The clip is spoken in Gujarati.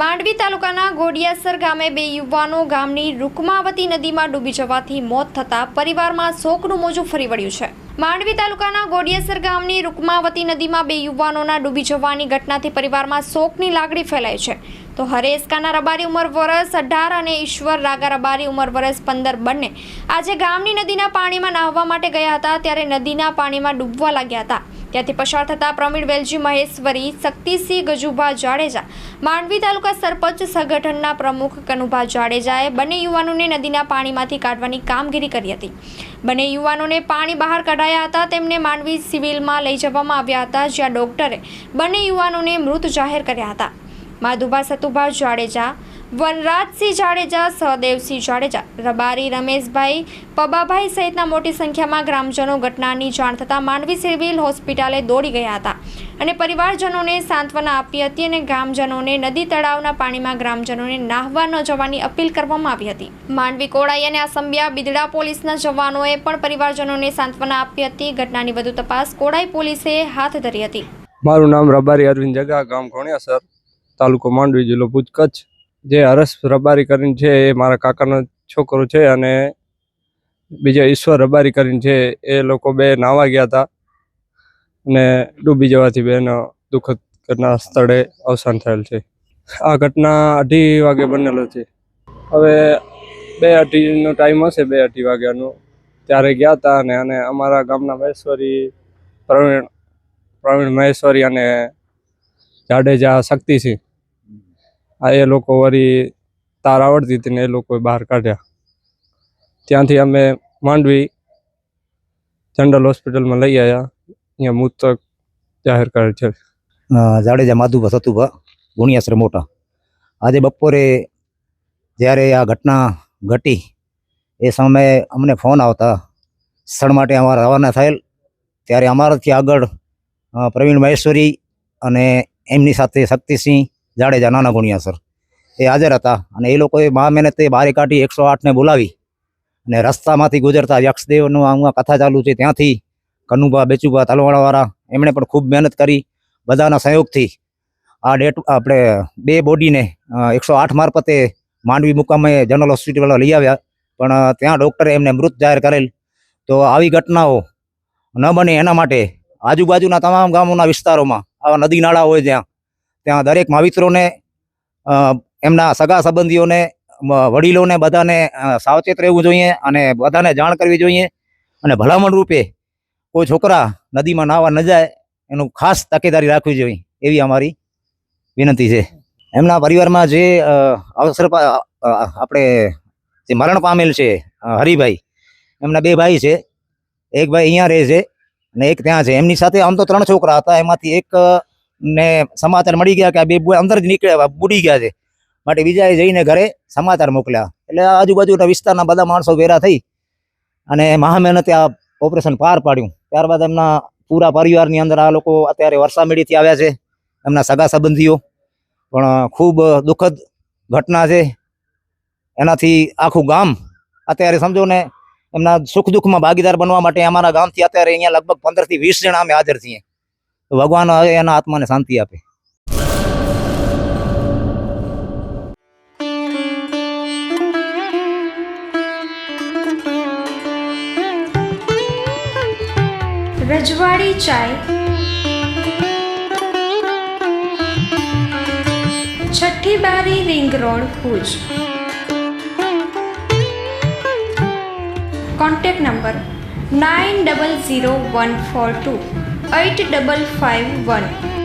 માંડવી તાલુકાના ગોડિયાસર ગામે બે યુવાનો ગામની રૂકમાવતી નદીમાં ડૂબી જવાથી મોત થતાં પરિવારમાં શોકનું મોજું ફરી વળ્યું છે. માંડવી તાલુકાના ગોડિયાસર ગામની રૂકમાવતી નદીમાં બે યુવાનોના ડૂબી જવાની ઘટનાથી પરિવારમાં શોકની લાગણી ફેલાઈ છે. તો હરેશ કાના રબારી ઉંમર વરસ અઢાર અને ઈશ્વર રાગા રબારી ઉંમર વરસ પંદર બંને આજે ગામની નદીના પાણીમાં નાહવા માટે ગયા હતા, ત્યારે નદીના પાણીમાં ડૂબવા લાગ્યા હતા. ત્યાંથી પસાર થતા પ્રવીણ વેલજી, મહેશ્વરી, શક્તિસિંહ ગજુભા જાડેજા, માંડવી તાલુકા સરપંચ સંગઠનના પ્રમુખ કનુભા જાડેજાએ બંને યુવાનોને નદીના પાણીમાંથી કાઢવાની કામગીરી કરી હતી. બંને યુવાનોને પાણી બહાર કઢાયા હતા. તેમને માંડવી સિવિલમાં લઈ જવામાં આવ્યા હતા, જ્યાં ડોક્ટરે બંને યુવાનોને મૃત જાહેર કર્યા હતા. માધુભા સતુભા જાડેજા, વનરાજસિંહ જાડેજા, સહદેવસિંહ જાડેજા, રબારી રમેશભાઈ, પબાભાઈ સહિતના મોટી સંખ્યામાં ગ્રામજનો ઘટનાની જાણ થતાં માંડવી સિવિલ હોસ્પિટલે દોડી ગયા હતા અને પરિવારજનોને સાંત્વના આપી હતી અને ગ્રામજનોને નદી તળાવના પાણીમાં ગ્રામજનોને નાહવા ન જવાની અપીલ કરવામાં આવી હતી. માંડવી કોડાઈ અને આસંબિયા બિદડા પોલીસના જવાનોએ પણ પરિવારજનોને સાંત્વના આપી હતી. ઘટનાની વધુ તપાસ કોડાઈ પોલીસે હાથ ધરી હતી. મારું નામ રબારી અરવિંદ જગા, ગામ ઘોણિયાસર તાલુકો માંડવી જિલ્લો ભુજ કચ્છ. જે હરસ રબારી કરીને છે એ મારા કાકાનો છોકરો છે અને બીજા ઈશ્વર રબારી કરીને છે એ લોકો બે નાવા ગયા હતા. અને ડૂબી જવાથી બેનો દુઃખદ ઘટના સ્થળે અવસાન થયેલ છે. આ ઘટના અઢી વાગે બનેલો છે. હવે બે અઢીનો ટાઈમ હશે બે અઢી વાગ્યાનો. ત્યારે ગયા હતા અને અને અમારા ગામના મહેશ્વરી પ્રવીણ પ્રવીણ મહેશ્વરી અને જાડેજા શક્તિસિંહ આ એ લોકો વળી તાર આવડતી હતી ને એ લોકોએ બહાર કાઢ્યા. ત્યાંથી અમે માંડવી જનરલ હોસ્પિટલમાં લઈ આવ્યા અહીંયા મૃતક જાહેર કરે છે. જાડેજા માધુભા સતુભા ગુણિયાસર મોટા. આજે બપોરે જ્યારે આ ઘટના ઘટી, એ સમયે અમને ફોન આવતા, સ્થળ માટે અમારા રવાના થયેલ. ત્યારે અમારાથી આગળ પ્રવીણ મહેશ્વરી અને એમની સાથે શક્તિસિંહ જાડેજા નાના ગુણિયાસર એ હાજર હતા અને એ લોકોએ મહા મહેનતે બારી કાઢી એકસો આઠને બોલાવી અને રસ્તામાંથી ગુજરતા યક્ષદેવનું આમાં કથા ચાલુ છે ત્યાંથી કનુભા, બેચુભા, તલવાળાવાળા એમણે પણ ખૂબ મહેનત કરી બધાના સહયોગથી. આ ડેટ આપણે બે બોડીને એકસો આઠ મારફતે માંડવી મુકામે જનરલ હોસ્પિટલ લઈ આવ્યા. પણ ત્યાં ડૉક્ટરે એમને મૃત જાહેર કરેલ. તો આવી ઘટનાઓ ન બને એના માટે આજુબાજુના તમામ ગામોના વિસ્તારોમાં, આવા નદી નાળા હોય જ્યાં ત્યાં દરેક માવિત્રોને એમના સગા સંબંધીઓને વડીલોને બધાને સાવચેત રહેવું જોઈએ અને બધાને જાણ કરવી જોઈએ. અને ભલામણ રૂપે કોઈ છોકરા નદીમાં નાહવા ન જાય, એનું ખાસ તકેદારી રાખવી જોઈએ. એવી અમારી વિનંતી છે. એમના પરિવારમાં જે અવસર આપણે જે મરણ પામેલ છે હરિભાઈ, એમના બે ભાઈ છે. એક ભાઈ અહીંયા રહે છે અને એક ત્યાં છે. એમની સાથે આમ તો ત્રણ છોકરા હતા. એમાંથી એક ને સમાચાર મળી ગયા કે આ બે અંદર જ નીકળ્યા બુડી ગયા છે. માટે બીજાએ જઈને ઘરે સમાચાર મોકલ્યા. એટલે આજુબાજુના વિસ્તારના બધા માણસો ભેરા થઈ અને મહા આ ઓપરેશન પાર પાડ્યું. ત્યારબાદ એમના પૂરા પરિવારની અંદર આ લોકો અત્યારે વરસામેડીથી આવ્યા છે, એમના સગા સંબંધીઓ. પણ ખૂબ દુઃખદ ઘટના છે. એનાથી આખું ગામ અત્યારે સમજો ને એમના સુખ દુઃખમાં ભાગીદાર બનવા માટે અમારા ગામથી અત્યારે અહીંયા લગભગ પંદરથી વીસ જણા અમે હાજર છીએ. તો ભગવાન હવે એના આત્માને શાંતિ આપે રજવાડી ચાય છઠ્ઠી બારી ring road Bhuj contact number nine double zero one four two 8551